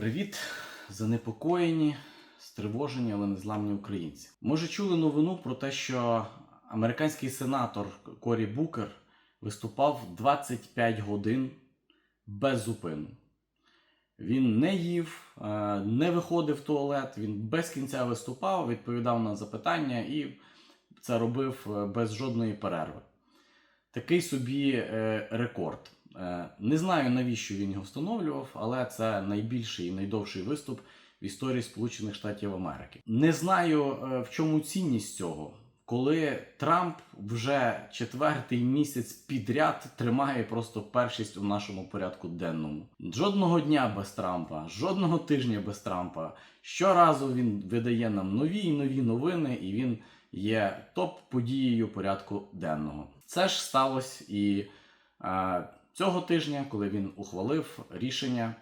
Привіт, занепокоєні, стривожені, але незламні українці. Може, чули новину про те, що американський сенатор Корі Букер виступав 25 годин без зупину. Він не їв, е, не виходив в туалет, він без кінця виступав, відповідав на запитання і це робив е, без жодної перерви. Такий собі е, рекорд. Е, Не знаю, навіщо він його встановлював, але це найбільший і найдовший виступ в історії Сполучених Штатів Америки. Не знаю, е, в чому цінність цього, коли Трамп вже четвертий місяць підряд тримає просто першість у нашому порядку денному. Жодного дня без Трампа, жодного тижня без Трампа. Щоразу він видає нам нові і нові новини, і він є топ-подією порядку денного. Це ж сталося і е, цього тижня, коли він ухвалив рішення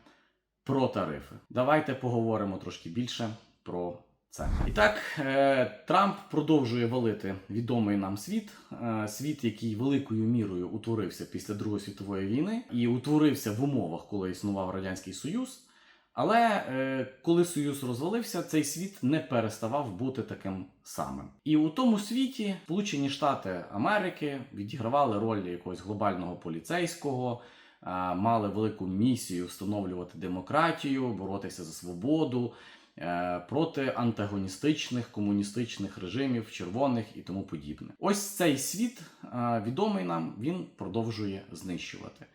про тарифи. Давайте поговоримо трошки більше про це. І так, е, Трамп продовжує валити відомий нам світ, е, світ, який великою мірою утворився після Другої світової війни і утворився в умовах, коли існував радянський союз. Але е, коли союз розвалився, цей світ не переставав бути таким самим. І у тому світі Сполучені Штати Америки відігравали роль якогось глобального поліцейського, е, мали велику місію встановлювати демократію, боротися за свободу е, проти антагоністичних комуністичних режимів, червоних і тому подібне. Ось цей світ, е, відомий нам, він продовжує знищувати.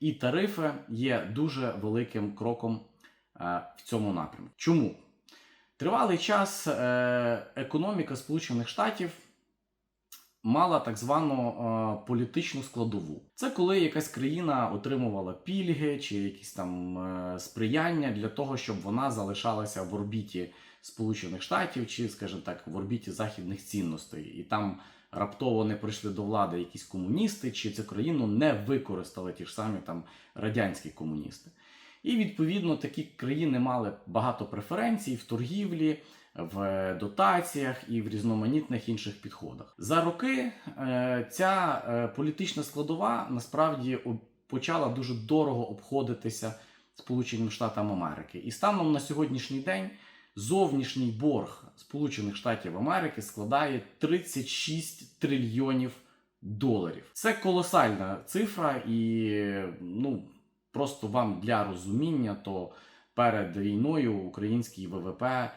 І тарифи є дуже великим кроком в цьому напрямку. Чому? Тривалий час е, економіка Сполучених Штатів мала так звану е, політичну складову. Це коли якась країна отримувала пільги чи якісь там е, сприяння для того, щоб вона залишалася в орбіті Сполучених Штатів, чи, скажімо так, в орбіті західних цінностей, і там раптово не прийшли до влади якісь комуністи, чи цю країну не використали ті ж самі там радянські комуністи. І відповідно такі країни мали багато преференцій в торгівлі, в дотаціях і в різноманітних інших підходах. За роки е, ця е, політична складова насправді почала дуже дорого обходитися Сполученим Штатам Америки. І станом на сьогоднішній день зовнішній борг Сполучених Штатів Америки складає 36 трильйонів доларів. Це колосальна цифра, і ну просто вам для розуміння, то перед війною український ВВП е,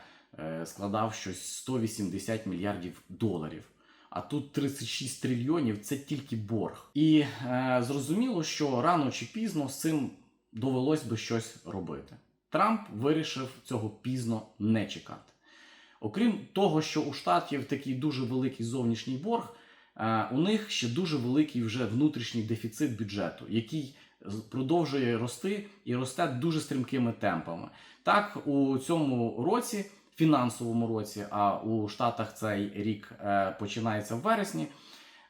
складав щось 180 мільярдів доларів. А тут 36 трильйонів це тільки борг. І е, зрозуміло, що рано чи пізно з цим довелось би щось робити. Трамп вирішив цього пізно не чекати. Окрім того, що у штатів такий дуже великий зовнішній борг, е, у них ще дуже великий вже внутрішній дефіцит бюджету, який продовжує рости і росте дуже стрімкими темпами. Так, у цьому році, фінансовому році, а у Штатах цей рік е, починається в вересні.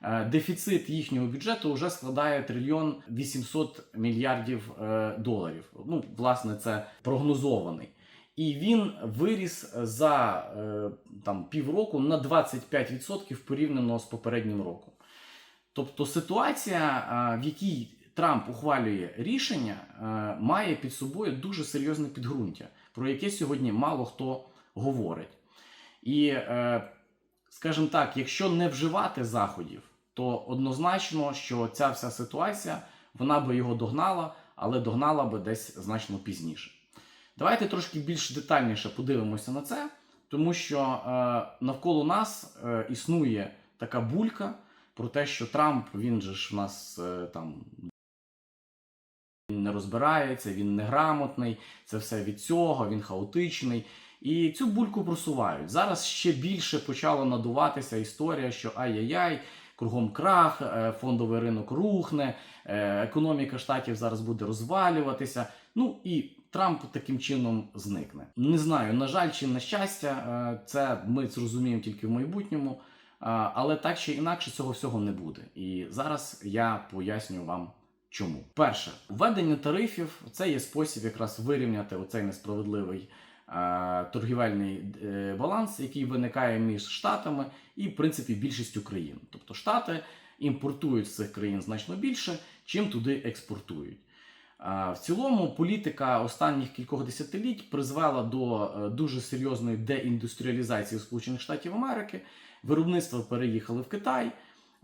е, Дефіцит їхнього бюджету вже складає трильйон 800 мільярдів е, доларів. Ну, власне, це прогнозований. І він виріс за там півроку на 25% порівняно з попереднім роком. Тобто ситуація, в якій Трамп ухвалює рішення, е, має під собою дуже серйозне підґрунтя, про яке сьогодні мало хто говорить. І, е, скажімо так, якщо не вживати заходів, то однозначно, що ця вся ситуація вона би його догнала, але догнала би десь значно пізніше. Давайте трошки більш детальніше подивимося на це, тому що е, навколо нас існує така булька про те, що Трамп він же ж в нас там не розбирається, він неграмотний, це все від цього, він хаотичний. І цю бульку просувають. Зараз ще більше почала надуватися історія, що ай-яй-яй, кругом крах, е, фондовий ринок рухне, е, економіка штатів зараз буде розвалюватися. Ну і Трамп таким чином зникне. Не знаю, на жаль, чи на щастя, е, це ми зрозуміємо тільки в майбутньому. Але так чи інакше цього всього не буде. І зараз я поясню вам. Чому? Перше, введення тарифів це є спосіб якраз вирівняти оцей несправедливий е, торгівельний е, баланс, який виникає між штатами і, в принципі, більшістю країн. Тобто штати імпортують з цих країн значно більше, чим туди експортують. Е, В цілому політика останніх кількох десятиліть призвела до е, дуже серйозної деіндустріалізації Сполучених Штатів Америки. Виробництво переїхали в Китай.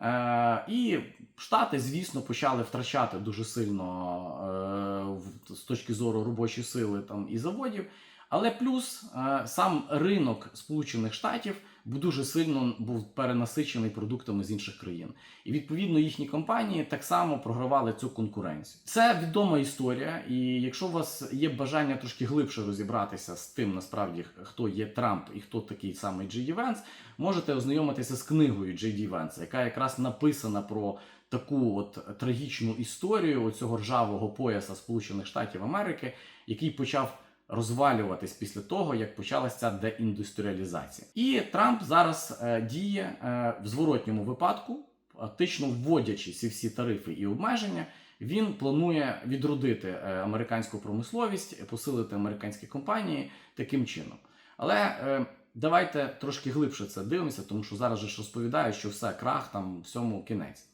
Е, І Штати, звісно, почали втрачати дуже сильно е, з точки зору робочої сили там і заводів. Але плюс е, сам ринок Сполучених Штатів був дуже сильно був перенасичений продуктами з інших країн. І відповідно їхні компанії так само програвали цю конкуренцію. Це відома історія, і якщо у вас є бажання трошки глибше розібратися з тим, насправді хто є Трамп і хто такий самий Джей Венс, можете ознайомитися з книгою Джей Венса, яка якраз написана про таку от трагічну історію цього ржавого пояса Сполучених Штатів Америки, який почав розвалюватись після того, як почалася деіндустріалізація. І Трамп зараз е, діє е, в зворотньому випадку, фактично вводячи ці всі тарифи і обмеження. Він планує відродити е, американську промисловість, посилити американські компанії таким чином. Але е, давайте трошки глибше це дивимося, тому що зараз же ж розповідають, що все крах, там всьому кінець.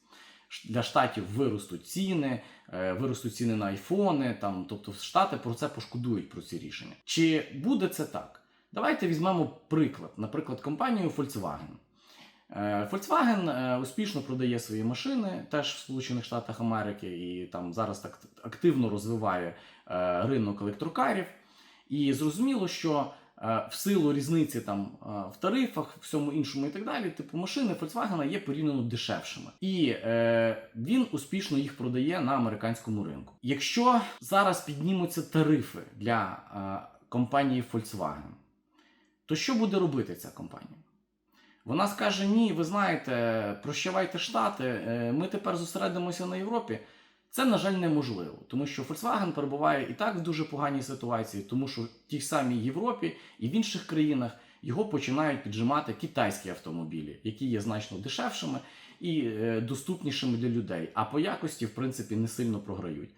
Для штатів виростуть ціни, е, виростуть ціни на айфони. Там, тобто штати про це пошкодують про ці рішення. Чи буде це так? Давайте візьмемо приклад, наприклад, компанію Volkswagen. Е, Volkswagen е, успішно продає свої машини теж в Сполучених Штатах Америки і там зараз так активно розвиває ринок електрокарів. І зрозуміло, що в силу різниці там е, в тарифах, всьому іншому і так далі, типу машини Volkswagen є порівняно дешевшими, і е, він успішно їх продає на американському ринку. Якщо зараз піднімуться тарифи для е, компанії Volkswagen, то що буде робити ця компанія? Вона скаже: ні, ви знаєте, прощавайте штати, е, ми тепер зосередимося на Європі. Це, на жаль, неможливо, тому що Volkswagen перебуває і так в дуже поганій ситуації, тому що в тій самій Європі і в інших країнах його починають піджимати китайські автомобілі, які є значно дешевшими і е, доступнішими для людей, а по якості, в принципі, не сильно програють.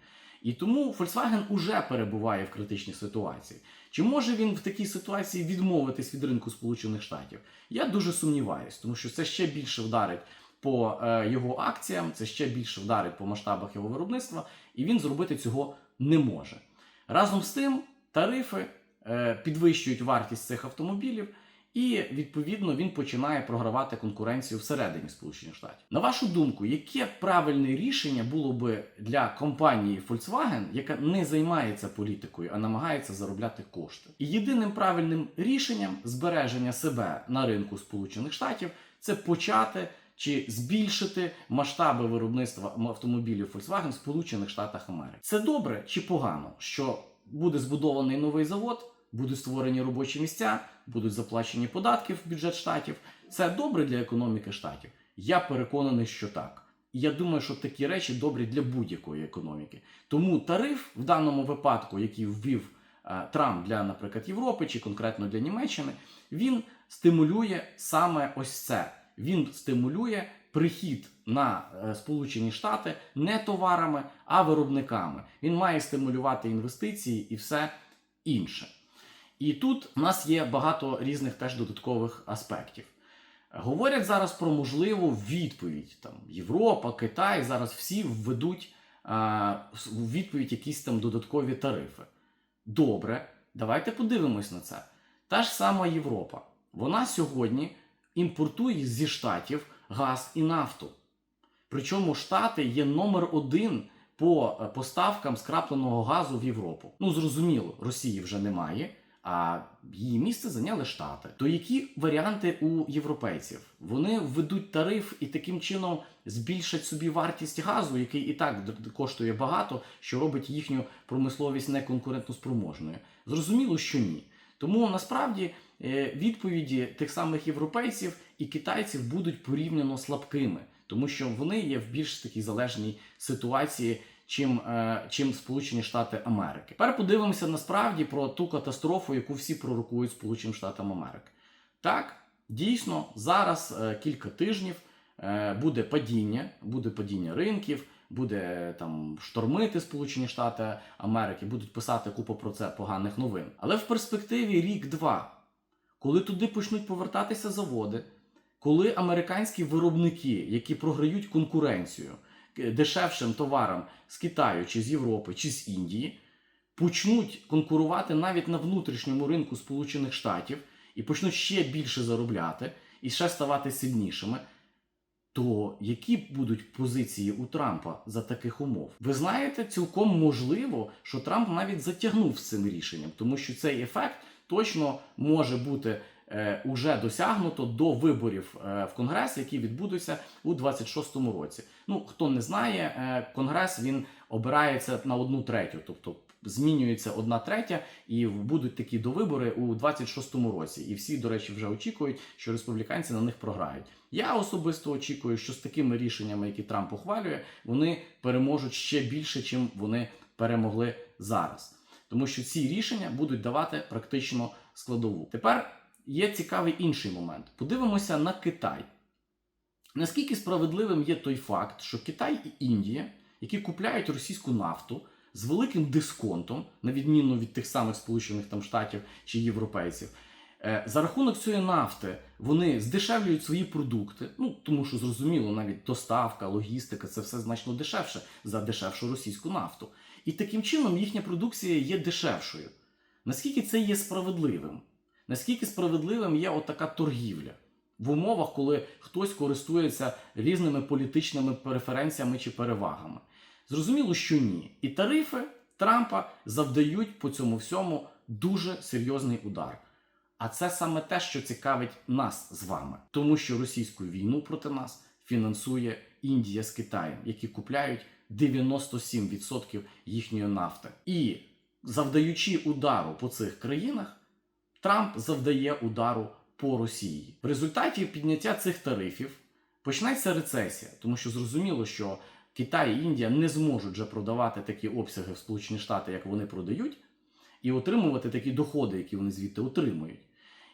І тому Volkswagen уже перебуває в критичній ситуації. Чи може він в такій ситуації відмовитись від ринку Сполучених Штатів? Я дуже сумніваюсь, тому що це ще більше вдарить по е, його акціям, це ще більше вдарить по масштабах його виробництва, і він зробити цього не може. Разом з тим, тарифи е, підвищують вартість цих автомобілів, і відповідно він починає програвати конкуренцію всередині Сполучених Штатів. На вашу думку, яке правильне рішення було би для компанії Volkswagen, яка не займається політикою, а намагається заробляти кошти? І єдиним правильним рішенням збереження себе на ринку Сполучених Штатів це почати чи збільшити масштаби виробництва автомобілів Volkswagen в Сполучених Штатах Америки. Це добре чи погано, що буде збудований новий завод, будуть створені робочі місця, будуть заплачені податки в бюджет штатів. Це добре для економіки штатів. Я переконаний, що так. Я думаю, що такі речі добрі для будь-якої економіки. Тому тариф в даному випадку, який ввів е, Трамп для, наприклад, Європи чи конкретно для Німеччини, він стимулює саме ось це. Він стимулює прихід на е, Сполучені Штати не товарами, а виробниками. Він має стимулювати інвестиції і все інше. І тут у нас є багато різних теж додаткових аспектів. Говорять зараз про можливу відповідь. Там Європа, Китай зараз всі введуть а, у відповідь якісь там додаткові тарифи. Добре, давайте подивимось на це. Та ж сама Європа. Вона сьогодні імпортує зі штатів газ і нафту. Причому Штати є номер один по е, поставкам скрапленого газу в Європу. Ну зрозуміло, Росії вже немає, а її місце зайняли Штати. То які варіанти у європейців? Вони введуть тариф і таким чином збільшать собі вартість газу, який і так коштує багато, що робить їхню промисловість неконкурентоспроможною. Зрозуміло, що ні. Тому насправді е, відповіді тих самих європейців і китайців будуть порівняно слабкими, тому що вони є в більш такій залежній ситуації, чим, е, чим Сполучені Штати Америки. Тепер подивимося насправді про ту катастрофу, яку всі пророкують Сполученим Штатам Америки. Так, дійсно, зараз е, кілька тижнів буде падіння, буде падіння ринків. Буде там штормити Сполучені Штати Америки, будуть писати купу про це поганих новин. Але в перспективі рік-два, коли туди почнуть повертатися заводи, коли американські виробники, які програють конкуренцію, е, дешевшим товарам з Китаю, чи з Європи, чи з Індії, почнуть конкурувати навіть на внутрішньому ринку Сполучених Штатів і почнуть ще більше заробляти і ще ставати сильнішими. То які будуть позиції у Трампа за таких умов? Ви знаєте, цілком можливо, що Трамп навіть затягнув з цим рішенням, тому що цей ефект точно може бути е, уже досягнуто до виборів е, в Конгрес, які відбудуться у 26-му році. Ну хто не знає, е, Конгрес він обирається на одну третю, тобто змінюється одна третя, і будуть такі довибори у 26-му році. І всі, до речі, вже очікують, що республіканці на них програють. Я особисто очікую, що з такими рішеннями, які Трамп ухвалює, вони переможуть ще більше, чим вони перемогли зараз. Тому що ці рішення будуть давати практично складову. Тепер є цікавий інший момент. Подивимося на Китай. Наскільки справедливим є той факт, що Китай і Індія, які купляють російську нафту з великим дисконтом, на відміну від тих самих Сполучених там Штатів чи європейців, е, за рахунок цієї нафти вони здешевлюють свої продукти. Ну тому що зрозуміло, навіть доставка, логістика це все значно дешевше за дешевшу російську нафту. І таким чином їхня продукція є дешевшою. Наскільки це є справедливим? Наскільки справедливим є отака торгівля в умовах, коли хтось користується різними політичними преференціями чи перевагами? Зрозуміло, що ні. І тарифи Трампа завдають по цьому всьому дуже серйозний удар. А це саме те, що цікавить нас з вами, тому що російську війну проти нас фінансує Індія з Китаєм, які купляють 97% їхньої нафти. І завдаючи удару по цих країнах, Трамп завдає удару по Росії. В результаті підняття цих тарифів почнеться рецесія, тому що зрозуміло, що Китай і Індія не зможуть вже продавати такі обсяги в Сполучені Штати, як вони продають, і отримувати такі доходи, які вони звідти отримують.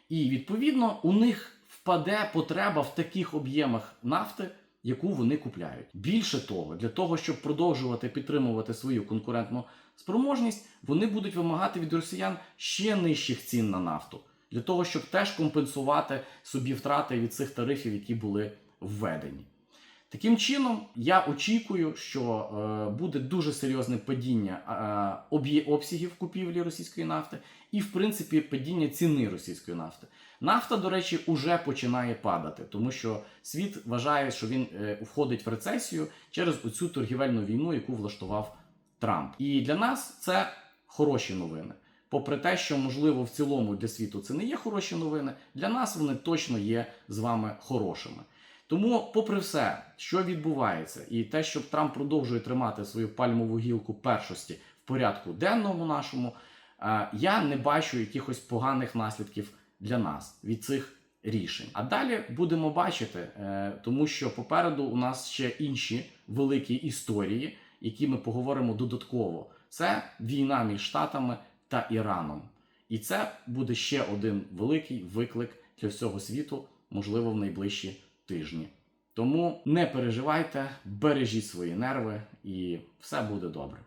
І відповідно у них впаде потреба в таких об'ємах нафти, яку вони купляють. Більше того, для того, щоб продовжувати підтримувати свою конкурентну спроможність, вони будуть вимагати від росіян ще нижчих цін на нафту, для того, щоб теж компенсувати собі втрати від цих тарифів, які були введені. Таким чином, я очікую, що е, буде дуже серйозне падіння е, обсягів купівлі російської нафти і, в принципі, падіння ціни російської нафти. Нафта, до речі, уже починає падати, тому що світ вважає, що він е, входить в рецесію через оцю торгівельну війну, яку влаштував Трамп. І для нас це хороші новини. Попри те, що можливо в цілому для світу це не є хороші новини, для нас вони точно є з вами хорошими. Тому, попри все, що відбувається, і те, що Трамп продовжує тримати свою пальмову гілку першості в порядку денному нашому, е, я не бачу якихось поганих наслідків для нас від цих рішень. А далі будемо бачити, е, тому що попереду у нас ще інші великі історії, які ми поговоримо додатково. Це війна між Штатами та Іраном. І це буде ще один великий виклик для всього світу, можливо, в найближчі тижні. Тому не переживайте, бережіть свої нерви, і все буде добре.